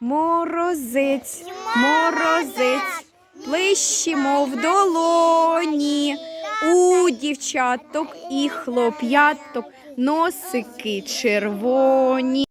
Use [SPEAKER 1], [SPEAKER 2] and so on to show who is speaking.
[SPEAKER 1] Морозець, морозець, плещемо в долоні. У дівчаток і хлоп'яток носики червоні.